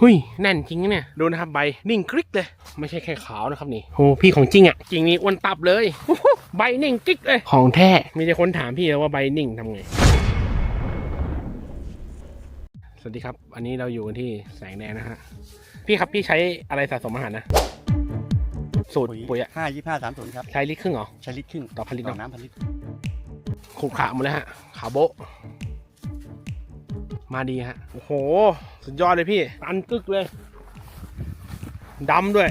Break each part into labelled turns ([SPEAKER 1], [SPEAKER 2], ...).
[SPEAKER 1] หุยแน่นจริงนะเนี่ยดูนะครับใบนิ่งกริกเลย ไม่ใช่แค่ขาวนะครับนี่โอ้พี่ของจริงอะจริงนี่อ้วนตับเลยโอ้โหใบนิ่งกริกเลยของแท้มีแต่คนถามพี่แล้วว่าใบนิ่งทำไงสวัสดีครับ อันนี้เราอยู่กันที่แสงแดงนะฮะ พี่ครับพี่ใช้อะไรสะสมอาหารนะ สูตรปุ๋ยอะ
[SPEAKER 2] ห้ายี่ห้าสามศูนย์ครับ
[SPEAKER 1] ใช้ลิตรครึ่งเหรอ
[SPEAKER 2] ใช้ลิตรครึ่ง
[SPEAKER 1] ต่อผลิต
[SPEAKER 2] ต่อ
[SPEAKER 1] เนาะ
[SPEAKER 2] น้ำผลิต
[SPEAKER 1] ขูดขาหมดเลยฮะ ขาโบะ มาดีฮะ โอ้โห สุดยอดเลยพี่ตันกึกเลยดำด้วย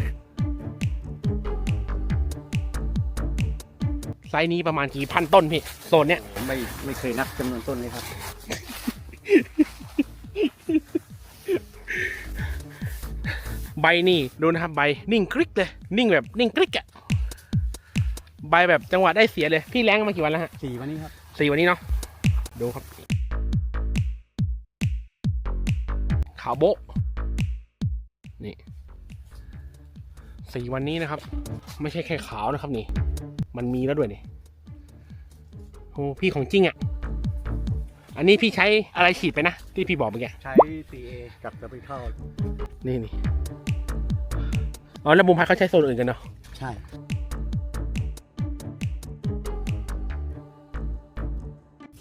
[SPEAKER 1] ไซส์นี้ประมาณกี่พันต้นพี่ โซนเนี้ย
[SPEAKER 2] ผมไม่ไม่เคยนับจำนวนต้นเลยครับ
[SPEAKER 1] ใบนี่ดูนะครับใบนิ่งกริกเลย นิ่งแบบนิ่งกริกอะใบแบบจังหวะได้เสียเลย พี่แรงมากี่วันแล้วฮะ
[SPEAKER 2] สี่วันนี้ครับ
[SPEAKER 1] สี่วันนี้เนาะดูครับาวโบะนี่สี่วันนี้นะครับ ไม่ใช่แค่ขาวนะครับนี่ มันมีแล้วด้วยนี่โอ้พี่ของจริงอะ่ะ อันนี้พี่ใช้อะไรฉีดไปนะ ที่พี่บอกเมื่อกี้
[SPEAKER 2] ใช้ CA กับจะไปเข้า
[SPEAKER 1] นี่นี่อ๋อแล้วบุมพัดเขาใช้โซนอื่นกันเนาะ
[SPEAKER 2] ใช่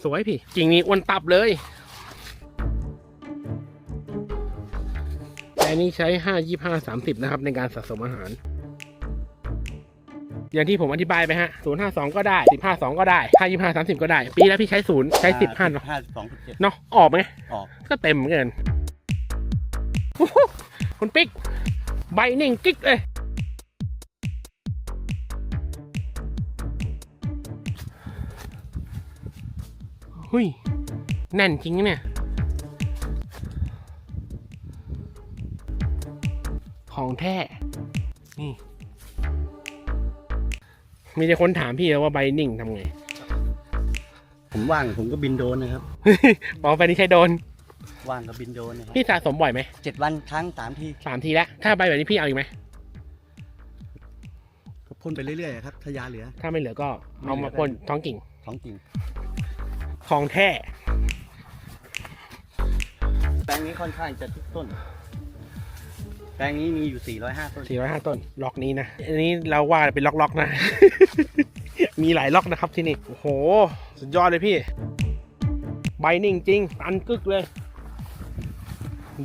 [SPEAKER 1] สวยพี่ จริงนี่อ้วนตับเลย แต่อันนี้ใช้ห้ายี่ห้าสามสิบนะครับ ในการสะสมอาหาร อย่างที่ผมอธิบายไปฮะศูนย์ห้าสองก็ได้สิบห้าสองก็ได้ห้ายี่ห้าสามสิบก็ได้ ปีแล้วพี่ใช้ศูนย์ใช้สิบห้าเนาะ
[SPEAKER 2] ห้าสองสิบเจ็ด
[SPEAKER 1] เนาะออกไหม
[SPEAKER 2] ออก
[SPEAKER 1] ก็เต็มเหมือนกันโอ้โหคุณปิ๊ก ใบนิ่งกิ๊กเลย หุยแน่นจริงนะเนี่ย ของแท้ นี่ มีแต่คนถามพี่แล้วว่าใบนิ่งทำไง
[SPEAKER 2] ผมว่างผมก็บินโดรนนะครับ
[SPEAKER 1] บอกว่าใบนี้ใช้โดน
[SPEAKER 2] ว่างก็บินโดรนนะครับ
[SPEAKER 1] พี่สะสมบ่อยไหม
[SPEAKER 2] เจ็ดวันครั้งสามที
[SPEAKER 1] สามทีแล้ว ถ้าใบแบบนี้พี่เอาอีกไหม
[SPEAKER 2] ก็พ่นไปเรื่อยๆครับถ้ายาเหลือ
[SPEAKER 1] ถ้าไม่เหลือก็
[SPEAKER 2] ไม่
[SPEAKER 1] เอา
[SPEAKER 2] เหลือ
[SPEAKER 1] มา
[SPEAKER 2] ก็
[SPEAKER 1] พ่นท้องกิ่ง
[SPEAKER 2] ของจริง
[SPEAKER 1] ของแท้
[SPEAKER 2] แปลงนี้ค่อนข้างจะทุกต้น แปลงนี้มีอยู่ 405 ต้น
[SPEAKER 1] 405 ต้น ล็อกนี้นะ อันนี้เราว่าเป็นล็อกๆนะ มีหลายล็อกนะครับที่นี่ โอ้โห สุดยอดเลยพี่ ใบนิ่งจริงตันกึกเลย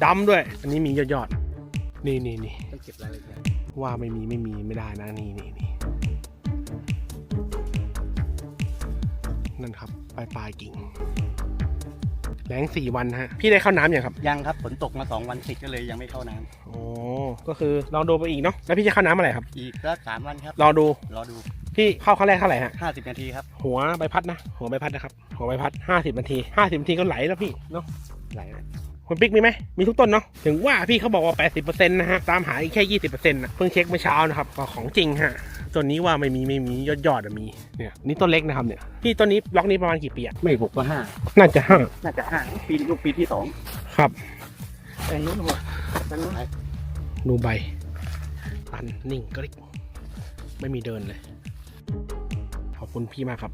[SPEAKER 1] ดำด้วย อันนี้มียอดๆ นี่นี่นี่
[SPEAKER 2] ต้องเก็บรายละเอียด
[SPEAKER 1] ว่าไม่มีไม่มีไม่ได้นะ นี่นี่นี่นั่นครับ ปลายปลายกิ่ง แรงสี่วันฮะ พี่ได้เข้าน้ำยังครับ
[SPEAKER 2] ยังครับฝนตกมา 2 วันติดก็เลยยังไม่เข้าน้
[SPEAKER 1] โอ้ก็คือลองดูไปอีกเนาะ แล้วพี่จะเข้าน้ำอะไรครับำ
[SPEAKER 2] อีกสักสามวันครับ
[SPEAKER 1] รอดู
[SPEAKER 2] รอดู
[SPEAKER 1] พี่เข้าครั้งแรกเท่าไหร่ฮะ
[SPEAKER 2] 50 นาทีครับ
[SPEAKER 1] หัวใบพัดนะ หัวใบพัดนะครับ หัวใบพัดห้าสิบนาทีห้าสิบนาทีก็ไหลแล้วพี่เนาะ
[SPEAKER 2] ไหลนะ
[SPEAKER 1] คุณปิ๊กมีไหม มีทุกต้นเนาะ ถึงว่าพี่เขาบอกว่าแปดสิบเปอร์เซ็นต์นะฮะ ตามหาอีกแค่ยี่สิบเปอร์เซ็นต์นะเพิ่งเช็คเมื่อเช้านะครับก็ของจริงฮะ ต้นนี้ว่าไม่มีไม่มียอดยอดๆอะมีเนี่ยนี่ต้นเล็กนะครับเนี่ยพี่ต้นนี้ล็อกนี้ประมาณกี่ปีอะ
[SPEAKER 2] ไม่หกก็ห้า
[SPEAKER 1] น่าจะห้า
[SPEAKER 2] น่าจะห้าปีลูกปีที่สอง
[SPEAKER 1] ครับ
[SPEAKER 2] แปลงนู้นหมดแปลงนู้น
[SPEAKER 1] ดูใบตันนิ่งกริกไม่มีเดินเลย ขอบคุณพี่มากครับ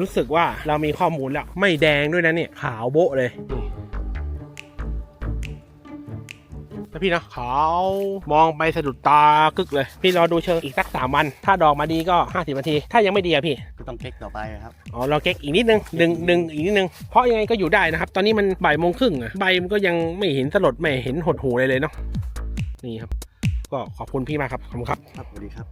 [SPEAKER 1] รู้สึกว่าเรามีข้อมูลแล้ว ไม่แดงด้วยนะเนี่ย ขาวโบ๊ะเลย นี่แล้วพี่นะขาวมองไปสะดุดตากึกเลย พี่รอดูเชิงอีกสักสามวัน ถ้าดอกมาดีก็ห้าสิบนาที ถ้ายังไม่ดีอะพี่
[SPEAKER 2] ก็ต้องเช็คต่อไปครับ
[SPEAKER 1] อ๋อเราเก๊กอีกนิดนึงดึงดึงอีกนิดนึง เพราะยังไงก็อยู่ได้นะครับ ตอนนี้มันบ่ายโมงครึ่งอะใบมันก็ยังไม่เห็นสลดไม่เห็นหดหูเลยเลยเนาะ นี่ครับ ก็ขอบคุณพี่มากครับ ขอบคุณครับ
[SPEAKER 2] ครับสวัสดีครับ